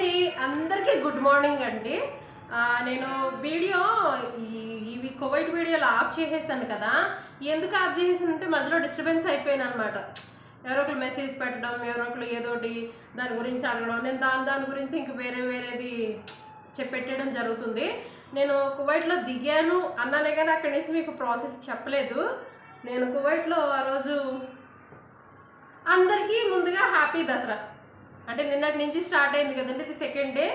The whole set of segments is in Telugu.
అండి అందరికీ గుడ్ మార్నింగ్ అండి. నేను వీడియో ఇవి కోవిడ్ వీడియోలు ఆఫ్ చేసేసాను కదా. ఎందుకు ఆఫ్ చేసేసాను అంటే మధ్యలో డిస్టర్బెన్స్ అయిపోయాను అనమాట ఎవరో ఒకరు మెసేజ్ పెట్టడం ఎవరో ఒకరు ఏదోటి దాని గురించి అడగడం నేను దాని దాని గురించి ఇంక వేరే వేరేది చెప్పెట్టడం జరుగుతుంది. నేను కువైట్లో దిగాను అన్నానే కానీ అక్కడి నుంచి మీకు ప్రాసెస్ చెప్పలేదు. నేను కువైట్లో ఆ రోజు అందరికీ ముందుగా హ్యాపీ దసరా అంటే నిన్నటి నుంచి స్టార్ట్ అయింది కదండి ఇది సెకండ్ డే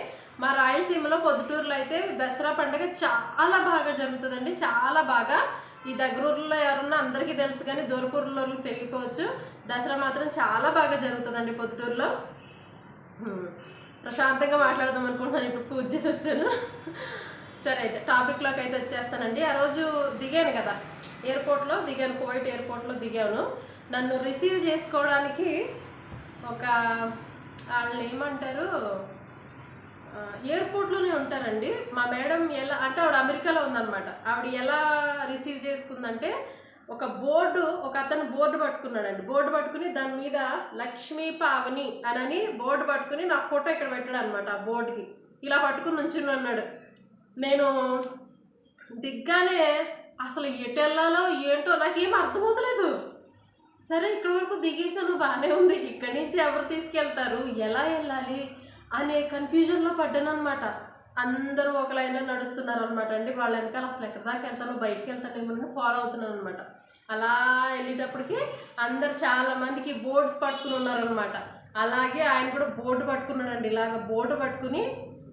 మా రాయలసీమలో పొద్దుటూరులో అయితే దసరా పండుగ చాలా బాగా జరుగుతుందండి చాలా బాగా. ఈ దగ్గరూరులో ఎవరన్నా అందరికీ తెలుసు కానీ దూరపూర్లో తెలియకపోవచ్చు. దసరా మాత్రం చాలా బాగా జరుగుతుందండి పొద్దుటూరులో. ప్రశాంతంగా మాట్లాడదాం అనుకుంటున్నాను ఇప్పుడు పూజ చేసి వచ్చాను. సరే అయితే టాపిక్లోకి అయితే వచ్చేస్తానండి. ఆ రోజు దిగాను కదా ఎయిర్పోర్ట్లో దిగాను కువైట్ ఎయిర్పోర్ట్లో దిగాను. నన్ను రిసీవ్ చేసుకోవడానికి ఒక వాళ్ళు ఏమంటారు ఎయిర్పోర్ట్లోనే ఉంటారండి. మా మేడం ఎలా అంటే ఆవిడ అమెరికాలో ఉందన్నమాట. ఆవిడ ఎలా రిసీవ్ చేసుకుందంటే ఒక బోర్డు ఒక అతను బోర్డు పట్టుకున్నాడండి. బోర్డు పట్టుకుని దాని మీద లక్ష్మీ పావని అనని బోర్డు పట్టుకుని నా ఫోటో ఇక్కడ పెట్టాడు అనమాట ఆ బోర్డుకి. ఇలా పట్టుకుని నుంచుని అన్నాడు. నేను దిగ్గానే అసలు ఎటు వెళ్ళాలో ఏంటో నాకేం అర్థమవుతలేదు. సరే ఇక్కడ వరకు దిగేసాను బాగానే ఉంది. ఇక్కడి నుంచి ఎవరు తీసుకెళ్తారు? ఎలా వెళ్ళాలి? అనే కన్ఫ్యూజన్లో పడ్డాను అనమాట అందరూ ఒక లైన్లో నడుస్తున్నారు అనమాట అండి. వాళ్ళ వెనకాల అసలు ఎక్కడి దాకా వెళ్తాను బయటకు వెళ్తానేమో ఫాలో అవుతున్నాను అనమాట అలా వెళ్ళేటప్పటికి అందరు చాలా మందికి బోర్డ్స్ పట్టుకుని ఉన్నారనమాట అలాగే ఆయన కూడా బోర్డు పట్టుకున్నాడండి. ఇలాగ బోర్డు పట్టుకుని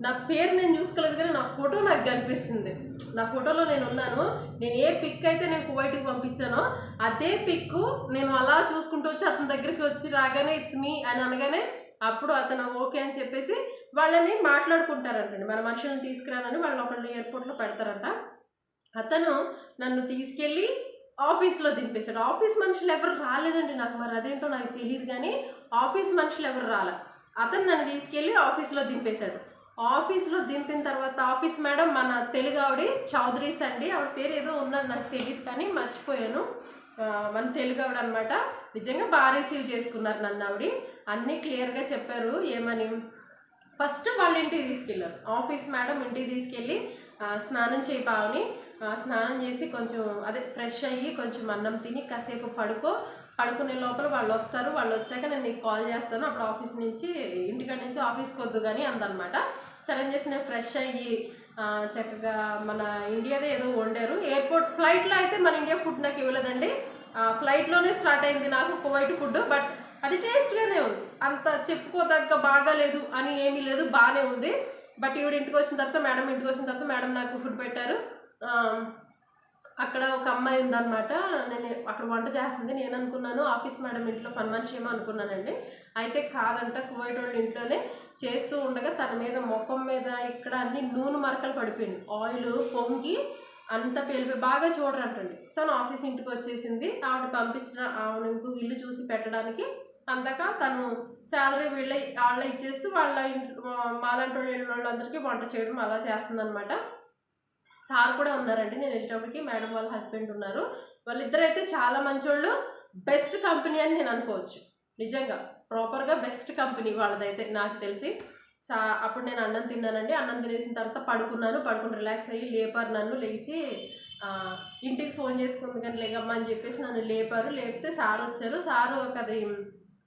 నా పేరు నేను చూసుకోలేదు కానీ నా ఫోటో నాకు కనిపిస్తుంది. నా ఫోటోలో నేను ఉన్నాను. నేను ఏ పిక్ అయితే నేను కువైట్కి పంపించానో అదే పిక్ నేను అలా చూసుకుంటూ వచ్చి అతని దగ్గరికి వచ్చి రాగానే ఇట్స్ మీ అని అనగానే అప్పుడు అతను ఓకే అని చెప్పేసి వాళ్ళని మాట్లాడుకుంటారంటండి. మన మనుషులను తీసుకురానని వాళ్ళని ఒకళ్ళు ఎయిర్పోర్ట్లో పెడతారంట. అతను నన్ను తీసుకెళ్ళి ఆఫీస్లో దింపేశాడు. ఆఫీస్ మనుషులు ఎవరు రాలేదండి నాకు మరి అదేంటో నాకు తెలియదు కానీ ఆఫీస్ మనుషులు ఎవరు రాలే. అతను నన్ను తీసుకెళ్ళి ఆఫీస్లో దింపేశాడు. ఆఫీస్లో దింపిన తర్వాత ఆఫీస్ మేడం మన తెలుగు ఆవిడ చౌదరీస్ అండి ఆవిడ పేరు ఏదో ఉన్నది నాకు తెలియదు కానీ మర్చిపోయాను. మన తెలుగు ఆవిడ అనమాట నిజంగా బాగా రిసీవ్ చేసుకున్నారు నన్ను ఆవిడ. అన్నీ క్లియర్గా చెప్పారు. ఏమని? ఫస్ట్ వాళ్ళ ఇంటికి తీసుకెళ్ళారు. ఆఫీస్ మేడం ఇంటికి తీసుకెళ్ళి స్నానం చేయి స్నానం చేసి కొంచెం అదే ఫ్రెష్ అయ్యి కొంచెం అన్నం తిని కాసేపు పడుకో. పడుకునే లోపల వాళ్ళు వస్తారు. వాళ్ళు వచ్చాక నేను నీకు కాల్ చేస్తాను. అప్పుడు ఆఫీస్ నుంచి ఇంటికాడ నుంచి ఆఫీస్కి వద్దు కానీ అందనమాట సరే చేసి నేను ఫ్రెష్ అయ్యి చక్కగా మన ఇండియాదే ఏదో వండారు. ఎయిర్పోర్ట్ ఫ్లైట్లో అయితే మన ఇండియా ఫుడ్ నాకు ఇవ్వలేదండి. ఫ్లైట్లోనే స్టార్ట్ అయింది నాకు కువైట్ ఫుడ్ బట్ అది టేస్ట్గానే ఉంది. అంత చెప్పుకోదగ్గ బాగాలేదు అని ఏమీ లేదు బాగానే ఉంది. బట్ ఈవిడ ఇంటికి వచ్చిన తర్వాత మేడం ఇంటికి వచ్చిన తర్వాత మేడం నాకు ఫుడ్ పెట్టారు. అక్కడ ఒక అమ్మాయి ఉందన్నమాట. నేను అక్కడ వంట చేస్తుంది నేను అనుకున్నాను ఆఫీస్ మేడం ఇంట్లో పని మనిషి ఏమో అనుకున్నానండి. అయితే కాదంట కువైట్ వాళ్ళ ఇంట్లోనే చేస్తూ ఉండగా తన మీద ముఖం మీద ఇక్కడ అన్ని నూనె మరకలు పడిపోయింది. ఆయిల్ పొంగి అంత పేలిపోయి బాగా చూడరంటండి. తను ఆఫీస్ ఇంటికి వచ్చేసింది. ఆవిడ పంపించిన ఆవిడ ఇంకో ఇల్లు చూసి పెట్టడానికి. అందాక తను శాలరీ వీళ్ళ వాళ్ళ ఇచ్చేస్తూ వాళ్ళ ఇంట్లో మాలాంటి వాళ్ళు వాళ్ళందరికీ వంట చేయడం అలా చేస్తుందన్నమాట. సార్ కూడా ఉన్నారండి. నేను వెళ్ళేటప్పటికి మేడం వాళ్ళ హస్బెండ్ ఉన్నారు. వాళ్ళిద్దరు అయితే చాలా మంచోళ్ళు. బెస్ట్ కంపెనీ అని నేను అనుకోవచ్చు. నిజంగా ప్రాపర్గా బెస్ట్ కంపెనీ వాళ్ళదైతే నాకు తెలిసి. సా అప్పుడు నేను అన్నం తిన్నానండి. అన్నం తినేసిన తర్వాత పడుకున్నాను. పడుకుని రిలాక్స్ అయ్యి లేపారు నన్ను. లేచి ఇంటికి ఫోన్ చేసుకుంది కానీ లేకమ్మా అని చెప్పేసి నన్ను లేపారు. లేపితే సార్ వచ్చారు సారు ఒక అది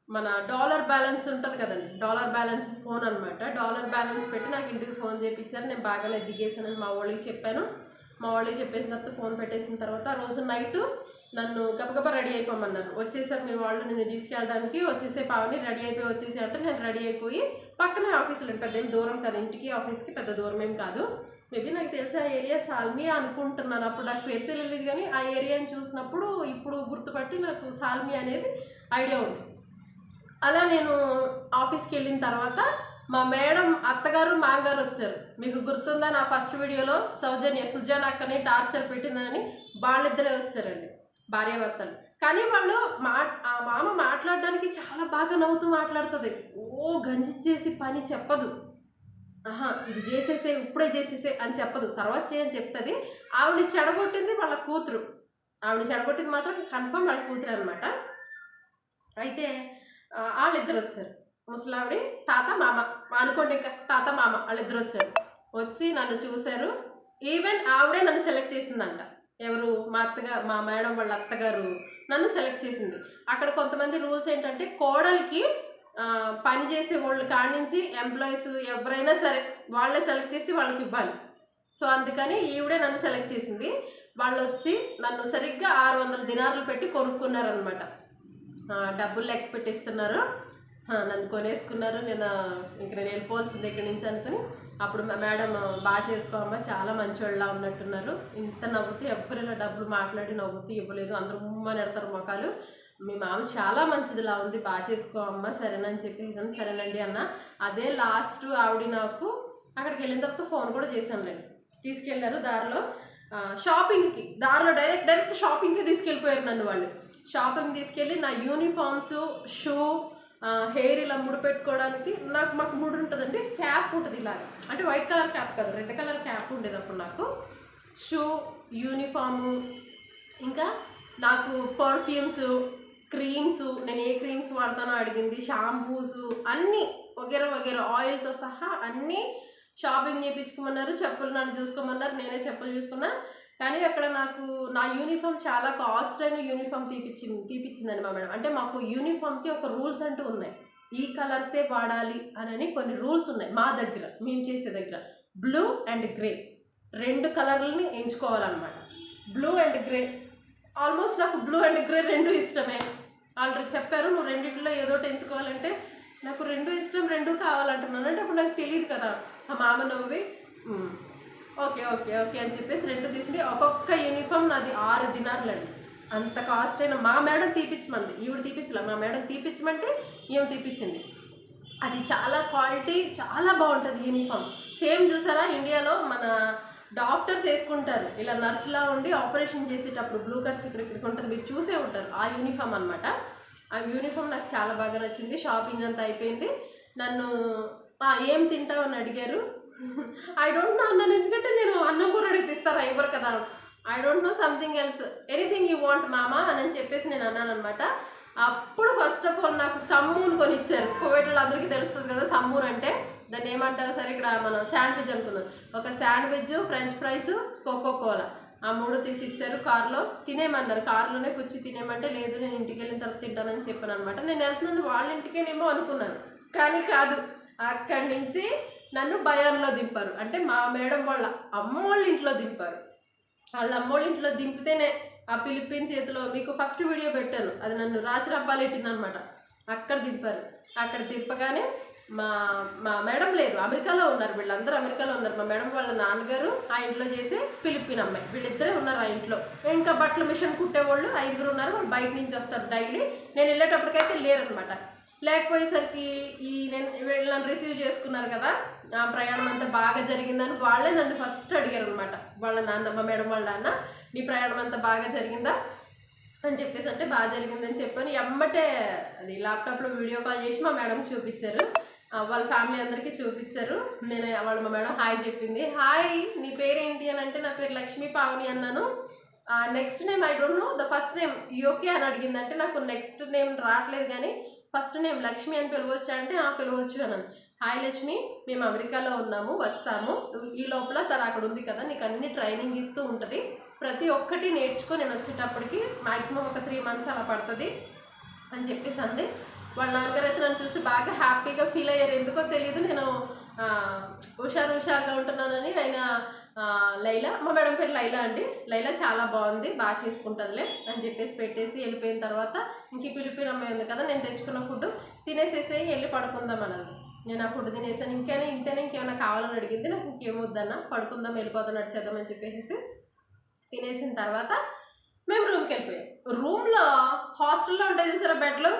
మన డాలర్ బ్యాలెన్స్ ఉంటుంది కదండి. డాలర్ బ్యాలెన్స్ ఫోన్ అనమాట డాలర్ బ్యాలెన్స్ పెట్టి నాకు ఇంటికి ఫోన్ చేయించారు నేను బాగానే దిగేసానని మా వాళ్ళకి చెప్పాను. మా వాళ్ళకి చెప్పేసిన తర్వాత ఫోన్ పెట్టేసిన తర్వాత ఆ రోజు నైట్ నన్ను గబగబా రెడీ అయిపోమన్నారు. వచ్చేసారు మీ వాళ్ళు నిన్ను తీసుకెళ్ళడానికి. వచ్చేసే పావని రెడీ అయిపోయి వచ్చేసి అంటే నేను రెడీ అయిపోయి పక్కనే ఆఫీసులు పెద్ద ఏం దూరం కాదు. ఇంటికి ఆఫీస్కి పెద్ద దూరం ఏం కాదు. మేబీ నాకు తెలిసి ఆ ఏరియా సాల్మియా అనుకుంటున్నాను. అప్పుడు నాకు పేరు తెలియలేదు కానీ ఆ ఏరియాని చూసినప్పుడు ఇప్పుడు గుర్తుపట్టి నాకు సాల్మియా అనేది ఐడియా ఉంది. అలా నేను ఆఫీస్కి వెళ్ళిన తర్వాత మా మేడం అత్తగారు మామగారు వచ్చారు. మీకు గుర్తుందా? నా ఫస్ట్ వీడియోలో సౌజన్య సుజాన్ అక్కని టార్చర్ పెట్టిందని వాళ్ళిద్దరే వచ్చారండి భార్యాభర్తలు. కానీ వాళ్ళు మా మామ మాట్లాడడానికి చాలా బాగా నవ్వుతూ మాట్లాడుతుంది. ఓ గంజిచ్చేసి పని చెప్పదు. ఆహా ఇది చేసేసే ఇప్పుడే చేసేసే అని చెప్పదు. తర్వాత చేయని చెప్తుంది. ఆవిడ చెడగొట్టింది వాళ్ళ కూతురు. ఆవిడ చెడగొట్టింది మాత్రం కన్ఫర్మ్ వాళ్ళ కూతురు అనమాట అయితే వాళ్ళిద్దరు వచ్చారు. ముసలావిడి తాత మామ. అనుకోండి ఇంకా తాత మామ వాళ్ళిద్దరు వచ్చారు. వచ్చి నన్ను చూశారు. ఈవెన్ ఆవిడే నన్ను సెలెక్ట్ చేసిందంట. ఎవరు? మా అత్తగారు మా మేడం వాళ్ళ అత్తగారు నన్ను సెలెక్ట్ చేసింది. అక్కడ కొంతమంది రూల్స్ ఏంటంటే కోడలికి పని చేసే వాళ్ళు కాడి నుంచి ఎంప్లాయీస్ ఎవరైనా సరే వాళ్ళే సెలెక్ట్ చేసి వాళ్ళకి ఇవ్వాలి. సో అందుకని ఈవిడే నన్ను సెలెక్ట్ చేసింది. వాళ్ళు వచ్చి నన్ను సరిగ్గా ఆరు వందల దినారులు పెట్టి కొనుక్కున్నారనమాట డబ్బులు లెక్క పెట్టిస్తున్నారు. నన్ను కొనేసుకున్నారు. నేను ఇంక నేను వెళ్ళిపోవాల్సింది ఇక్కడి నుంచి అనుకుని అప్పుడు మేడం బాగా చేసుకోమ్మా చాలా మంచివాళ్ళ ఉన్నట్టున్నారు. ఇంత నవ్వుతూ ఎవ్వరు ఇలా డబ్బులు మాట్లాడి నవ్వుతూ ఇవ్వలేదు. అందరూ ఉమ్మని ఎడతారు మొఖాలు. మీ మామ చాలా మంచిదిలా ఉంది. బాగా చేసుకో అమ్మ సరేనని చెప్పేసి అని, సరేనండి అన్న. అదే లాస్ట్ ఆవిడ నాకు అక్కడికి వెళ్ళిన తర్వాత ఫోన్ కూడా చేశానులేండి తీసుకెళ్ళారు దారిలో షాపింగ్కి. దారిలో డైరెక్ట్ డైరెక్ట్ షాపింగ్కి తీసుకెళ్ళిపోయారు నన్ను వాళ్ళు. షాపింగ్ తీసుకెళ్ళి నా యూనిఫామ్స్ షూ హెయిర్ ఇలా ముడి పెట్టుకోవడానికి నాకు మాకు ముడి ఉంటుందండి. క్యాప్ ఉంటుంది ఇలాగా. అంటే వైట్ కలర్ క్యాప్ కాదు రెడ్ కలర్ క్యాప్ ఉండేది అప్పుడు నాకు. షూ యూనిఫాము ఇంకా నాకు పర్ఫ్యూమ్స్ క్రీమ్స్ నేను ఏ క్రీమ్స్ వాడతానో అడిగింది. షాంపూస్ అన్నీ వగేరా వగేరా ఆయిల్తో సహా అన్నీ షాపింగ్ చేయించుకోమన్నారు చెప్పులు నన్ను చూసుకోమన్నారు. నేనే చెప్పులు చూసుకున్నా. కానీ అక్కడ నాకు నా యూనిఫామ్ చాలా కాస్ట్ అయిన యూనిఫామ్ తీపిచ్చింది తీపిచ్చిందని మా మేడం. అంటే మాకు యూనిఫామ్కి ఒక రూల్స్ అంటూ ఉన్నాయి. ఈ కలర్సే వాడాలి అని కొన్ని రూల్స్ ఉన్నాయి మా దగ్గర మేము చేసే దగ్గర. బ్లూ అండ్ గ్రే రెండు కలర్లని ఎంచుకోవాలన్నమాట. బ్లూ అండ్ గ్రే ఆల్మోస్ట్ నాకు బ్లూ అండ్ గ్రే రెండు ఇష్టమే. ఆల్రెడీ చెప్పారు నువ్వు రెండిట్లో ఏదో ఒకటి ఎంచుకోవాలంటే నాకు రెండు ఇష్టం రెండు కావాలంటున్నాను. అంటే అప్పుడు నాకు తెలియదు కదా ఆ మామ నవ్వి ఓకే ఓకే ఓకే అని చెప్పేసి రెండు తీసింది ఒక్కొక్క యూనిఫామ్ నాది ఆరు దినార్లండి. అంత కాస్ట్ అయిన మా మేడం తీపించమంది ఈవిడ తీపించలే మా మేడం తీపించమంటే ఈమె తీపించింది అది చాలా క్వాలిటీ చాలా బాగుంటుంది యూనిఫామ్ సేమ్ చూసారా ఇండియాలో మన డాక్టర్స్ వేసుకుంటారు. ఇలా నర్సులా ఉండి ఆపరేషన్ చేసేటప్పుడు బ్లూ కర్స్ ఇక్కడ ఇక్కడ ఉంటుంది మీరు చూసే ఉంటారు. ఆ యూనిఫామ్ అనమాట ఆ యూనిఫామ్ నాకు చాలా బాగా నచ్చింది. షాపింగ్ అంతా అయిపోయింది. నన్ను ఏం తింటావు? అని అడిగారు. ఐ డోంట్ నో అన్నాను. ఎందుకంటే నేను అన్నం కూర అడిగితే ఇస్తారా ఇవ్వరు కదా. I don't know something else anything you want మామా అని చెప్పేసి నేను అన్నాను అనమాట అప్పుడు ఫస్ట్ ఆఫ్ ఆల్ నాకు సమ్మూన్ కొని ఇచ్చారు కోవిడ్ అందరికీ తెలుస్తుంది కదా సమ్మూన్ అంటే. దాన్ని ఏమంటారు? సరే ఇక్కడ మనం శాండ్విచ్ అనుకుందాం. ఒక sandwich French fries Coca Cola ఆ మూడు తీసి ఇచ్చారు కారులో. తినేమన్నారు కారులోనే కూర్చి తినేమంటే లేదు నేను ఇంటికి వెళ్ళిన తర్వాత తింటానని చెప్పాను అనమాట నేను వెళ్తున్నాను వాళ్ళ ఇంటికేనేమో అనుకున్నాను. కానీ కాదు అక్కడి నుంచి నన్ను భయాన్లో దింపారు. అంటే మా మేడం వాళ్ళ అమ్మోళ్ళ ఇంట్లో దింపారు. వాళ్ళ అమ్మోళ్ళ ఇంట్లో దింపితేనే ఆ పిలిపిన్ చేతిలో మీకు ఫస్ట్ వీడియో పెట్టాను. అది నన్ను రాసి రబ్బాలు అనమాట అక్కడ దింపారు. అక్కడ దింపగానే మా మా మేడం లేదు. అమెరికాలో ఉన్నారు. వీళ్ళందరూ అమెరికాలో ఉన్నారు. మా మేడం వాళ్ళ నాన్నగారు ఆ ఇంట్లో చేసి ఫిలిప్పీన్ అమ్మాయి. వీళ్ళిద్దరే ఉన్నారు ఆ ఇంట్లో. ఇంకా బట్టల మిషన్ కుట్టేవాళ్ళు ఐదుగురు ఉన్నారు. వాళ్ళు బయట నుంచి వస్తారు డైలీ. నేను వెళ్ళేటప్పటికైతే లేరనమాట లేకపోయేసరికి ఈ నేను వీళ్ళు నన్ను రిసీవ్ చేసుకున్నారు కదా ఆ ప్రయాణం అంతా బాగా జరిగిందని వాళ్ళే నన్ను ఫస్ట్ అడిగారు అనమాట వాళ్ళ నాన్న మా మేడం వాళ్ళ నాన్న నీ ప్రయాణం అంతా బాగా జరిగిందా? అని చెప్పేసి అంటే బాగా జరిగిందని చెప్పాను. ఎమ్మటే అది ల్యాప్టాప్లో వీడియో కాల్ చేసి మా మేడంకి చూపించారు. వాళ్ళ ఫ్యామిలీ అందరికీ చూపించారు. నేను వాళ్ళ మా మేడం హాయ్ చెప్పింది. హాయ్ నీ పేరేంటి? అని అంటే నా పేరు లక్ష్మీ పావని అన్నాను. Next name I don't know the first name okay అని అడిగింది అంటే నాకు నెక్స్ట్ నేమ్ రావట్లేదు కానీ ఫస్ట్ నేను లక్ష్మి అని పిలవచ్చు అంటే ఆ పిలవచ్చు అన్నాను. హాయ్ లక్ష్మి మేము అమెరికాలో ఉన్నాము వస్తాము. ఈ లోపల తను అక్కడ ఉంది కదా నీకు అన్ని ట్రైనింగ్ ఇస్తూ ఉంటుంది. ప్రతి ఒక్కటి నేర్చుకో నేను వచ్చేటప్పటికి మాక్సిమం ఒక త్రీ మంత్స్ అలా పడుతుంది అని చెప్పేసి అంది. వాళ్ళ నాన్నగారు అయితే నన్ను చూసి బాగా హ్యాపీగా ఫీల్ అయ్యారు. ఎందుకో తెలియదు నేను హుషారు హుషారుగా ఉంటున్నానని ఆయన లైలా మా మేడం పేరు లైలా అండి. లైలా చాలా బాగుంది బాగా చేసుకుంటుందిలే అని చెప్పేసి పెట్టేసి వెళ్ళిపోయిన తర్వాత ఇంక పిలిపిన అమ్మాయి ఉంది కదా నేను తెచ్చుకున్న ఫుడ్ తినేసేసి వెళ్ళి పడుకుందాం అన్నది. నేను ఆ ఫుడ్ తినేసాను. ఇంకేనా ఇంతేనా ఇంకేమైనా కావాలని అడిగింది. నాకు ఇంకేమొద్దన్నా పడుకుందాం వెళ్ళిపోతాం నడిచేద్దామని చెప్పేసి తినేసిన తర్వాత మేము రూమ్కి వెళ్ళిపోయాం. రూమ్లో హాస్టల్లో ఉండే చూసారా బెడ్లు?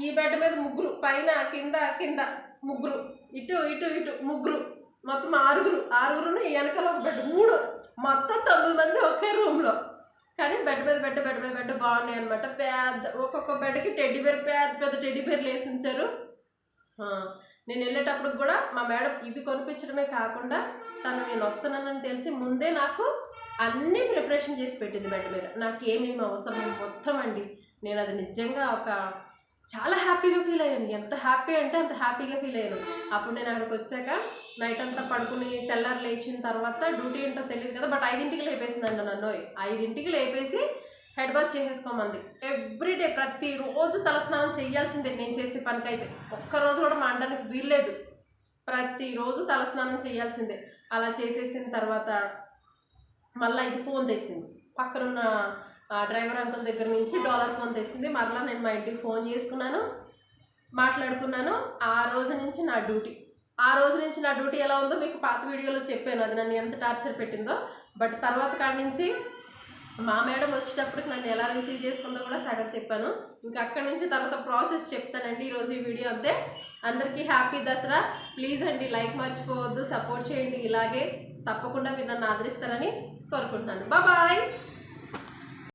ఈ బెడ్ మీద ముగ్గురు పైన కింద కింద ముగ్గురు. ఇటు ఇటు ఇటు ముగ్గురు. మొత్తం ఆరుగురు ఆరుగురును ఈ వెనకాల ఒక బెడ్ మూడు. మొత్తం తొమ్మిది మంది ఒకే రూమ్లో కానీ బెడ్ మీద బెడ్ బెడ్ మీద బెడ్ బాగున్నాయి అనమాట పెద్ద ఒక్కొక్క బెడ్కి టెడ్డి బేర్ పెద్ద పెద్ద టెడ్డి బేర్లు వేసి ఉంచారు. నేను వెళ్ళేటప్పుడు కూడా మా మేడం ఇవి కొనిపించడమే కాకుండా తను నేను వస్తున్నానని తెలిసి ముందే నాకు అన్నీ ప్రిపరేషన్ చేసి పెట్టింది బెడ్ మీద. నాకు ఏమేమి అవసరం మొత్తం అండి. నేను అది నిజంగా ఒక చాలా హ్యాపీగా ఫీల్ అయ్యాను. ఎంత హ్యాపీ అంటే అంత హ్యాపీగా ఫీల్ అయ్యాను. అప్పుడు నేను అక్కడికి వచ్చాక నైట్ అంతా పడుకుని తెల్లారి లేచిన తర్వాత డ్యూటీ ఏంటో తెలియదు కదా బట్ ఐదింటికి లేపేసిందండి నన్ను. ఐదింటికి లేపేసి హెడ్ బాత్ చేసేసుకోమంది. ఎవ్రీడే ప్రతిరోజు తలస్నానం చేయాల్సిందే నేను చేసే పనికైతే. ఒక్కరోజు కూడా మాండడానికి వీల్లేదు. ప్రతిరోజు తలస్నానం చేయాల్సిందే. అలా చేసేసిన తర్వాత మళ్ళీ ఇది ఫోన్ తెచ్చింది. పక్కనున్న డ్రైవర్ అంకుల్ దగ్గర నుంచి డాలర్ ఫోన్ తెచ్చింది. మరలా నేను మా ఇంటికి ఫోన్ చేసుకున్నాను మాట్లాడుకున్నాను. ఆ రోజు నుంచి నా డ్యూటీ. ఆ రోజు నుంచి నా డ్యూటీ ఎలా ఉందో మీకు పాత వీడియోలో చెప్పాను. అది నన్ను ఎంత టార్చర్ పెట్టిందో. బట్ తర్వాత కాడి నుంచి మా మేడం వచ్చేటప్పటికి నన్ను ఎలా రిసీవ్ చేసుకుందో కూడా సగం చెప్పాను. ఇంకా అక్కడి నుంచి తర్వాత ప్రాసెస్ చెప్తానండి ఈరోజు ఈ వీడియో అంతే. అందరికీ హ్యాపీ దసరా. ప్లీజ్ అండి లైక్ మర్చిపోవద్దు సపోర్ట్ చేయండి. ఇలాగే తప్పకుండా మీరు నన్ను ఆదరిస్తారని కోరుకుంటున్నాను. బాయ్.